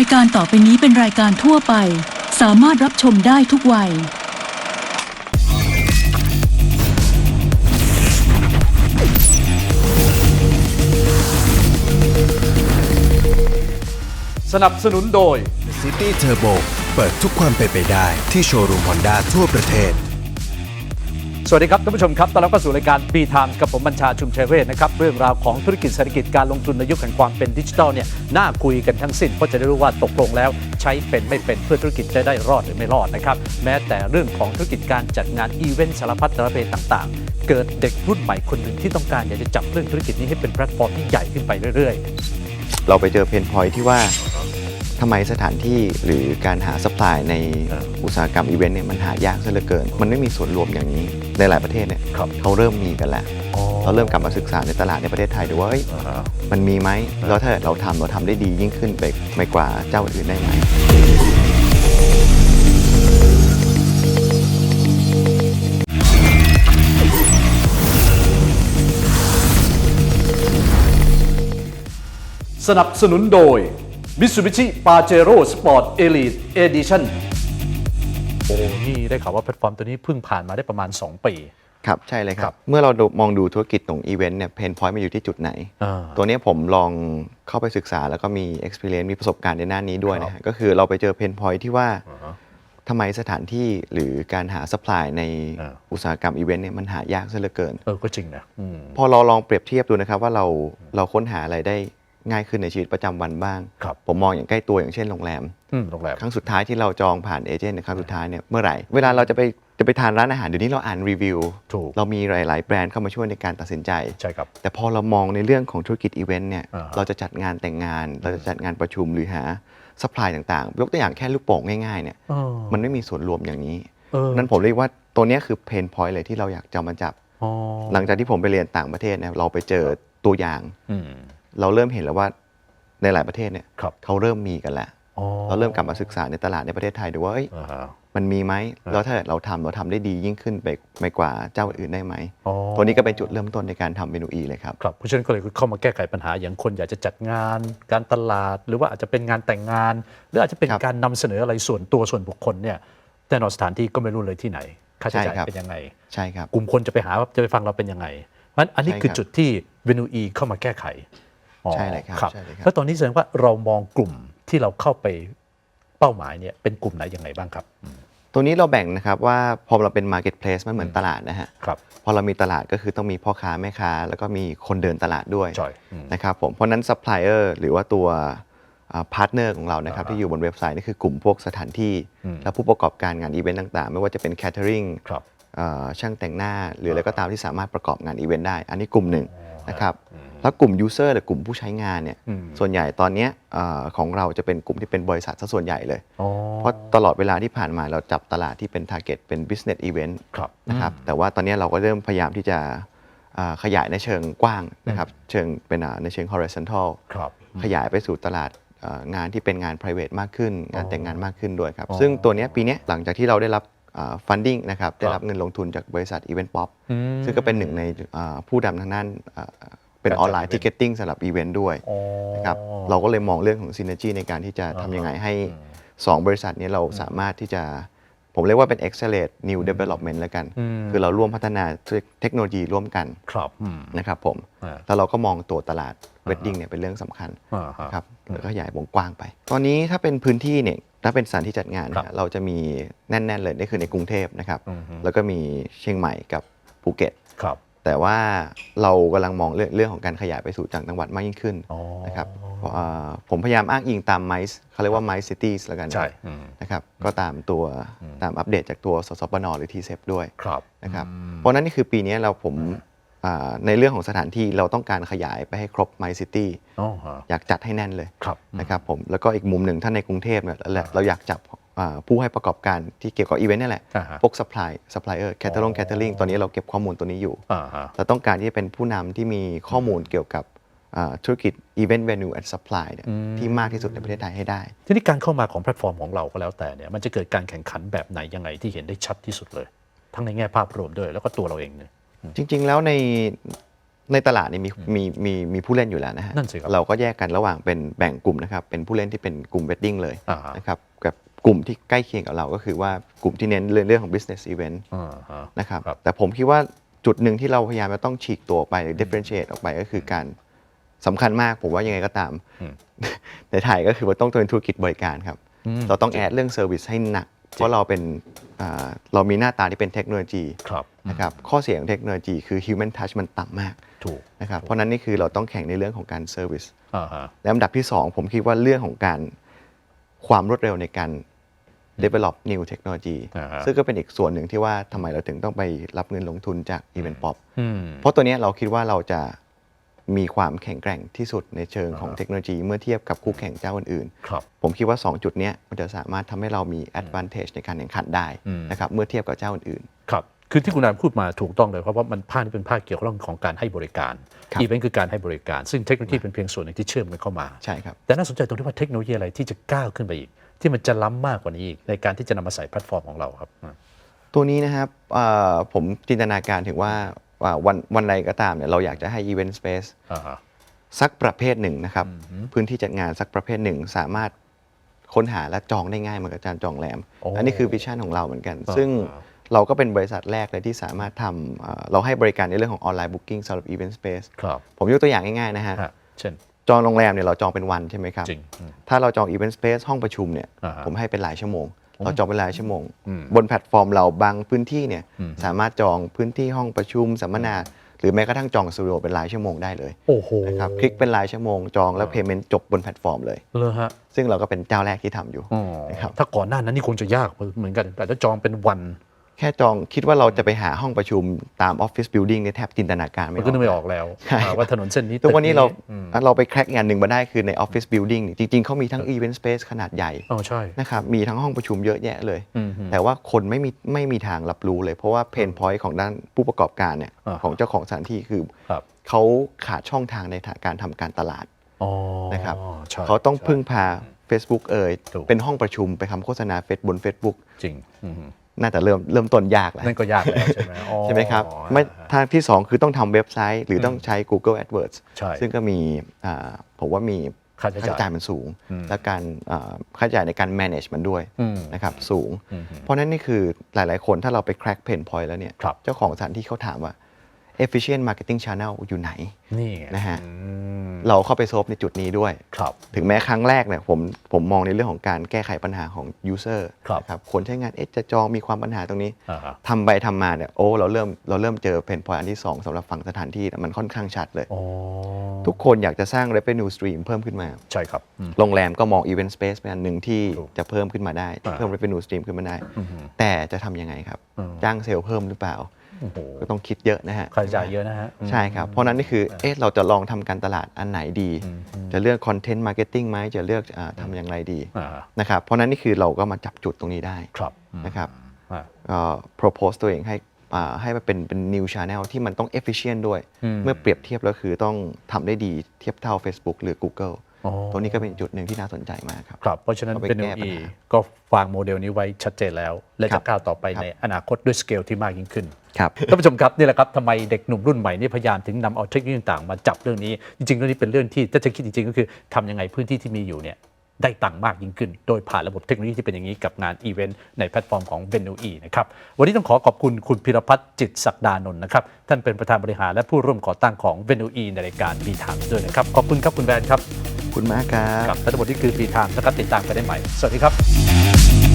ายการต่อไปนี้เป็นรายการทั่วไป สามารถรับชมได้ทุกวัย สนับสนุนโดย City Turbo เปิดทุกความเป็นไปได้ที่โชว์รูมฮอนด้าทั่วประเทศ สวัสดีครับท่านผู้ชมครับ ตอนรับเข้าสู่รายการ B Times กับผมบัญชาชุมชัยเวชนะครับ เรื่องราวของธุรกิจเศรษฐกิจการลงทุนในยุคแห่งความเป็นดิจิทัลเนี่ยน่าคุยกันทั้งสิ้น เพราะจะได้รู้ว่าตกลงแล้วใช้เป็นไม่เป็นเพื่อธุรกิจจะได้รอดหรือไม่รอดนะครับ แม้แต่เรื่องของธุรกิจการจัดงานอีเวนต์สารพัดสารเพต่างๆ เกิดเด็กรุ่นใหม่คนหนึ่งที่ต้องการอยากจะจับเรื่องธุรกิจนี้ให้เป็นแพลตฟอร์มที่ใหญ่ขึ้นไปเรื่อย ๆ เราไปเจอเพนพอยที่ว่า ทำไมสถานที่หรือการหาสป라이ในเอออุตสาหกรรมอีเวนต์เนี่ยมันหายากซะเหลือเกิน มันไม่มีส่วนรวมอย่างนี้ในหลายประเทศเนี่ยครับเขาเริ่มมีกันแล้วๆเราเริ่มกลับมาศึกษาในตลาดในประเทศไทยดูว่าเอ้ยอ่าฮะมันมีไหมแล้วถ้าเราทำเราทำได้ดียิ่งขึ้นไปไปกว่าเจ้าอื่นได้ไหมสนับสนุนโดย Mitsubishi Pajero Sport Elite Edition โอ้นี่ได้ข่าวว่าแพลตฟอร์มตัวนี้เพิ่งผ่านมาได้ประมาณ 2 ปี ครับ ใช่เลยคครัรับ บ เมื่อเราดูมองดูธุรกิจของอีเวนต์เนี่ยเพนพอยต์มันอยู่ที่จุดไหน อ่า ตัวเนี้ยผมลองเข้าไปศึกษาแล้วก็มี experience มีประสบการณ์ในด้านนี้ด้วยนะฮะก็คือเราไปเจอเพนพอยที่ว่าอ่าฮะทำไมสถานที่หรือการหาสป라이ในอ่า อุตสาหกรรมอีเวนต์เนี่ยมันหายากซะเหลือเกิน เออ ก็จริงนะอืม พอเราลองเปรียบเทียบดูนะครับว่าเราเราค้นหาอะไรได้ ง่ายขึ้นในชีวิตประจำวันบ้าง ครับ ผมมองอย่างใกล้ตัวอย่างเช่นโรงแรม อืมโรงแรม ครั้งสุดท้ายที่เราจองผ่านเอเจนต์ในครั้งสุดท้ายเนี่ยเมื่อไหร่ เวลาเราจะไปจะไปทานร้านอาหารเดี๋ยวนี้เราอ่านรีวิว ถูกเรามีหลาย ๆ แบรนด์เข้ามาช่วยในการตัดสินใจ ใช่ครับ แต่พอเรามองในเรื่องของธุรกิจอีเวนต์เนี่ยอ่าฮะ เราจะจัดงานแต่งงาน เราจะจัดงานประชุมหรือหาสป라이ต่าง ๆ ยกตัวอย่างแค่ลูกโป่งง่าย ๆ เนี่ย เออมันไม่มีส่วนรวมอย่างนี้ เออนั้นผมเรียกว่าตัวเนี้ยคือเพนพอยต์เลยที่เราอยากจะเอามาจับ อ๋อหลังจากที่ผมไปเรียนต่างประเทศเนี่ยเราไปเจอตัวอย่าง อืม เราเริ่มเห็นแล้วว่าในหลายประเทศเนี่ยครับเขาเริ่มมีกันแล้ว อ๋อ เราเริ่มกลับมาศึกษาในตลาดในประเทศไทยดูว่าเอ้ยอ่าฮะ มันมีไหมแล้วถ้าเราทำเราทำได้ดียิ่งขึ้นไปไปกว่าเจ้าอื่นได้ไหมอ๋อ ตัวนี้ก็เป็นจุดเริ่มต้นในการทำเมนูอีเลยครับ ครับเพราะฉะนั้นก็เลยเข้ามาแก้ไขปัญหาอย่างคนอยากจะจัดงาน การตลาด หรือว่าอาจจะเป็นงานแต่งงาน หรืออาจจะเป็นครับการนำเสนออะไรส่วนตัวส่วนบุคคลเนี่ยแน่นอนสถานที่ก็ไม่รู้เลยที่ไหน ค่าใช้จ่ายใช่ครับ เป็นยังไง ใช่ครับ กลุ่มคนจะไปหาว่าจะไปฟังเราเป็นยังไงเพราะฉะนั้นอันนี้ใช่คือครับจุดที่เวนูอีเข้ามาแก้ไขอ๋อ ใช่เลยครับใช่เลยครับแล้วตอนนี้แสดงว่าเรามองกลุ่มที่เราเข้าไปเป้าหมายเนี่ยเป็นกลุ่มไหนยังไงบ้างครับอืมตัวนี้เราแบ่งนะครับว่าพอเราเป็น Marketplace มันเหมือนตลาดนะฮะครับพอเรามีตลาดก็คือต้องมีพ่อค้าแม่ค้า แล้วก็มีคนเดินตลาดด้วยใช่อืมนะครับผมเพราะฉะนั้นซัพพลายเออร์หรือว่าตัวพาร์ทเนอร์ของเรานะครับอ่าที่อยู่บนเว็บไซต์นี่คือกลุ่มพวกสถานที่อืมและผู้ประกอบการงานอีเวนต์ต่างๆ ไม่ว่าจะเป็นแคทเทอริงครับช่างแต่งหน้า หรืออะไรก็ตามที่สามารถประกอบงานอีเวนต์ได้ อันนี้กลุ่มหนึ่งนะครับ แล้วกลุ่มยูเซอร์หรือกลุ่มผู้ใช้งานเนี่ยอืมส่วนใหญ่ตอนเนี้ยเอ่อของเราจะเป็นกลุ่มที่เป็นบริษัทซะส่วนใหญ่เลยอ๋อเพราะตลอดเวลาที่ผ่านมาเราจับตลาดที่เป็น Target เป็น Business Event ครับนะครับแต่ว่าตอนนี้เราก็เริ่มพยายามที่จะอ่าขยายในเชิงกว้างนะครับเชิงเป็นอ่าในเชิง horizontal ครับขยายไปสู่ตลาดเอ่องานที่เป็นงาน private มากขึ้น งานแต่งงานมากขึ้นด้วยครับอ๋อซึ่งตัวเนี้ยปีเนี้ยหลังจากที่เราได้รับอ่า funding นะครับได้ครัรับบเงินลงทุนจากบริษัท Event Pop อืมซึ่งก็เป็นหนึ่งในอ่าผู้ดำทางด้านอ่า เป็นการจัดออนไลน์ event ticketing สำหรับอีเวนต์ด้วยอ๋อนะครับเราก็เลยมองเรื่องของ synergy ในการที่จะทำยังไงให้ 2 บริษัทนี้เราสามารถที่จะ ผมเรียกว่าเป็น accelerate new development แล้วกันอืมคือเราร่วมพัฒนาเทคโนโลยีร่วมกันครับอืมนะครับผมอ่าแล้วเราก็มองตัวตลาด wedding เนี่ยเป็นเรื่องสำคัญอ่าฮะครับแล้วก็ขยายวงกว้างไป ตอนนี้ถ้าเป็นพื้นที่เนี่ยถ้าเป็นสถานที่จัดงานครับเนี่ยเราจะมีแน่น ๆ เลยนี่คือในกรุงเทพนะครับอือฮึแล้วก็มีเชียงใหม่กับภูเก็ตครับ แต่ว่าเรากำลังมองเรื่องเรื่องของการขยายไปสู่ต่างจังหวัดมากยิ่งขึ้นอ๋อนะครับเพราะอ่าผมพยายามอ้างอิงตามไมซ์เขาเรียกว่าไมซ์ซิตี้แล้วกันนะใช่อืมนะครับก็ตามตัวตามอัปเดตจากตัวสสปนหรือทีเซด้วยครับนะครับอืมเพราะฉะนั้นนี่คือปีนี้เราผมอ่าในเรื่องของสถานที่เราต้องการขยายไปให้ครบไมซ์ซิตี้อ๋อฮะอยากจัดให้แน่นเลยครับนะครับผมแล้วก็อีกมุมหนึ่งถ้าในกรุงเทพเนี่ยเราเราอยากจับอ่า ผู้ให้ประกอบการที่เกี่ยวกับอีเวนต์นี่แหละอ่าฮะพวกซัพพลายซัพพลายเออร์แคทเทอร์ลงแคทเทอริงตอนนี้เราเก็บข้อมูลตัวนี้อยู่อ่าฮะเราต้องการที่จะเป็นผู้นำที่มีข้อมูลเกี่ยวกับอ่าธุรกิจ Event Venue and Supply เนี่ยที่มากที่สุดในประเทศไทยให้ได้ ทีนี้การเข้ามาของแพลตฟอร์มของเราก็แล้วแต่เนี่ยมันจะเกิดการแข่งขันแบบไหนยังไงที่เห็นได้ชัดที่สุดเลย ทั้งในแง่ภาพรวมด้วยแล้วก็ตัวเราเองเนี่ยจริง ๆ แล้วในในตลาดเนี่ยมีมีมีมีผู้เล่นอยู่แล้วนะฮะนั่นสิครับเราก็แยกกันระหว่างเป็นแบ่งกลุ่มนะครับเป็นผู้เล่นที่เป็นกลุ่ม wedding เลยอ่าฮะนะครับกับ กลุ่มที่ใกล้เคียงกับเราก็คือว่ากลุ่มที่เน้นเรื่องเรื่องของ business event อ่าฮะ นะครับครับ แต่ผมคิดว่าจุดหนึ่งที่เราพยายามจะต้องฉีกตัวออกไปหรือ differentiate ออกไปก็คือการสำคัญมากผมว่ายังไงก็ตามอืมในไทยก็คือว่าต้องเป็นธุรกิจบริการครับ อืม เราต้องแอดเรื่อง service ให้หนัก เพราะเราเป็นอ่าเรามีหน้าตาที่เป็นเทคโนโลยีครับนะครับข้อเสียของเทคโนโลยีคือ human touch มันต่ำมากถูกนะครับเพราะฉะนั้นนี่คือเราต้องแข่งในเรื่องของการ service อ่าฮะ และอันดับที่ 2 ผมคิดว่าเรื่องของการความรวดเร็วในการ develop new technology อ่าฮะซึ่งก็เป็นอีกส่วนหนึ่งที่ว่าทำไมเราถึงต้องไปรับเงินลงทุนจาก Event Pop อืมเพราะตัวเนี้ยเราคิดว่าเราจะมีความแข็งแกร่งที่สุดในเชิงของอ่าฮะเทคโนโลยีเมื่อเทียบกับคู่แข่งเจ้าอื่นๆครับผมคิดว่า 2 จุดเนี้ยมันจะสามารถทำให้เรามี advantage ในการแข่งขันได้อืมนะครับเมื่อเทียบกับเจ้าอื่นครับ คือที่คุณนายพูดมาถูกต้องเลยเพราะว่ามันภาคนี้เป็นภาคเกี่ยวกับเรื่องของการให้บริการครับอีเวนต์คือการให้บริการ ซึ่งเทคโนโลยีเป็นเพียงส่วนหนึ่งที่เชื่อมกันเข้ามาๆใช่ครับแต่น่าสนใจตรงที่ว่าเทคโนโลยีอะไรที่จะก้าวขึ้นไปอีก ที่มันจะล้ำมากกว่านี้อีกในการที่จะนำมาใส่แพลตฟอร์มของเราครับอ่าตัวนี้นะครับเอ่อผมจินตนาการถึงว่าว่าวันวันใดก็ตามเนี่ยเราอยากจะให้ event space อ่าฮะสักประเภทหนึ่งนะครับ พื้นที่จัดงานสักประเภทหนึ่ง สามารถค้นหาและจองได้ง่ายเหมือนกับการจองแรมโอ้อันนี้คือวิชั่นของเราเหมือนกันอ่าซึ่งอ่าเราก็เป็นบริษัทแรกเลยที่สามารถทำเอ่อเราให้บริการในเรื่องของออนไลน์บุ๊กิ้งสำหรับ event space ครับผมยกตัวอย่างง่ายๆนะฮะฮะเช่น จองโรงแรมเนี่ยเราจองเป็นวันใช่ไหมครับ จริงอืมถ้าเราจอง Event Space ห้องประชุมเนี่ยอ่าฮะผมให้เป็นรายชั่วโมง เราจองเป็นรายชั่วโมง อืมบนแพลตฟอร์มเราบางพื้นที่เนี่ยอืม สามารถจองพื้นที่ห้องประชุมสัมมนา หรือแม้กระทั่งจองสตูดิโอเป็นรายชั่วโมงได้เลยโอ้โหนะครับคลิกเป็นรายชั่วโมงจองแล้วเพย์เมนต์จบบนแพลตฟอร์มเลย เลยฮะซึ่งเราก็เป็นเจ้าแรกที่ทำอยู่ อ๋อนะครับ ถ้าก่อนหน้านั้นนี่คงจะยากเหมือนกันแต่ถ้าจองเป็นวัน แค่จองคิดว่าเราจะไปหาห้องประชุมตามออฟฟิศบิลดิ่งเนี่ยแทบจินตนาการไม่มันอก็นึกไม่อออก กแล้วใช่ อ่าว่าถนนเส้นนี้ทุกวันนี้เราอืมเราไปแคร็กงานหนึ่งมาได้คือในออฟฟิศบิลดิ่งจริง ๆเขามีทั้ง Event Space ขนาดใหญ่อ๋อใช่นะครับมีทั้งห้องประชุมเยอะแยะเลย อืม แต่ว่าคนไม่มีไม่มีทางรับรู้เลย เพราะว่าเพนพอยต์ของด้านผู้ประกอบการเนี่ยอ่าของเจ้าของสถานที่คือครับ เขาขาดช่องทางในการทำการตลาด อ๋อนะครับ ใช่ เขาต้องใช่พึ่งพา Facebook เอ่ยถูก เป็นห้องประชุมไปทำโฆษณาเฟซบน Facebook จริงอืม น่าจะเริ่มเริ่มต้นยากแล้วนั่นก็ยากแล้วใช่ไหมอ๋อใช่ไหมครับไม่ทางที่ 2 คือต้องทำเว็บไซต์ หรือต้องใช้ Google AdWords ใช่ซึ่งก็มีอ่าผมว่ามีค่าใช้จ่ายจ่ายมันสูงอืมและการอ่าค่าใช้จ่ายในการ manage มันด้วยอืมนะครับสูงอืมเพราะฉะนั้นนี่คือหลาย ๆ คนถ้าเราไป crack pain point แล้วเนี่ยครับเจ้าของสถานที่เขาถามว่า efficient marketing channel อยู่ไหนนี่ไงนะฮะอืมเราเข้าไปซบในจุดนี้ด้วย ครับ ถึงแม้ครั้งแรกเนี่ยผมผมมองในเรื่องของการแก้ไขปัญหาของ user ครับนะครับคนใช้งานเอ๊ะจะจองมีความปัญหาตรงนี้อ่าฮะทำไปทำมาเนี่ยโอ้เราเริ่มเราเริ่มเจอเพนพอยอันที่ 2สำหรับฝั่งสถานที่เนี่ยมันค่อนข้างชัดเลยอ๋อทุกคนอยากจะสร้าง revenue stream เพิ่มขึ้นมา ใช่ครับอืมโรงแรมก็มอง event space เป็นอันหนึ่งที่ถูกจะเพิ่มขึ้นมาได้อ่าเพิ่ม revenue stream ขึ้นมาได้อือฮึแต่จะทำยังไงครับอืมจ้างเซลล์เพิ่มหรือเปล่าโอ้โห ก็ต้องคิดเยอะนะฮะค่าใช้จ่ายเยอะนะฮะอืมใช่ครับ เพราะนั้นนี่คือเอ๊ะเราจะลองทำการตลาดอันไหนดีอืมอืมจะเลือกคอนเทนต์มาร์เก็ตติ้งไหมจะเลือกอาทำอย่างไรดีอ่านะครับเพราะนั้นนี่คือเราก็มาจับจุดตรงนี้ได้ครับอืมนะครับอ่าก็ propose ตัวเองให้อ่าให้มันเป็นเป็น new channel ที่มันต้อง efficient ด้วยอืมเมื่อเปรียบเทียบแล้วคือต้องทำได้ดีเทียบเท่า Facebook หรือ Google อ๋อ ตรงนี้ก็เป็นจุดหนึ่งที่น่าสนใจมากครับครับ เพราะฉะนั้นเอาไปเป็นแก้ปัญอีหาก็วางโมเดลนี้ไว้ชัดเจนแล้ว และครัจะบก้าวต่อไปครับในอนาคตด้วยสเกลที่มากยิ่งขึ้นครับท่านผู้ชมครับนี่แหละครับทำไมเด็กหนุ่มรุ่นใหม่นี่พยายามถึงนำเอาเทคโนโลยีต่างๆมาจับเรื่องนี้ จริงๆเรื่องนี้เป็นเรื่องที่ถ้าจะคิดจริงๆ ก็คือทำยังไงพื้นที่ที่มีอยู่เนี่ยได้ตังค์มากยิ่งขึ้น โดยผ่านระบบเทคโนโลยีที่เป็นอย่างนี้กับงานอีเวนต์ในแพลตฟอร์มของ v e n u e นะครับ วันนี้ต้องขอขอบคุณคุณพิรพัฒน์จิตศักดานนท์นะครับ ท่านเป็นประธานบริหารและผู้ร่วมก่อตั้งของ v e n u e ในรายการบีทามด้วยนะครับ ขอบคุณครับคุณแบนครับขอบ คุณมากครับครับทั้งหมดนี่คือบีทามนะครับติดตามกันได้ใหม่ สวัสดีครับ「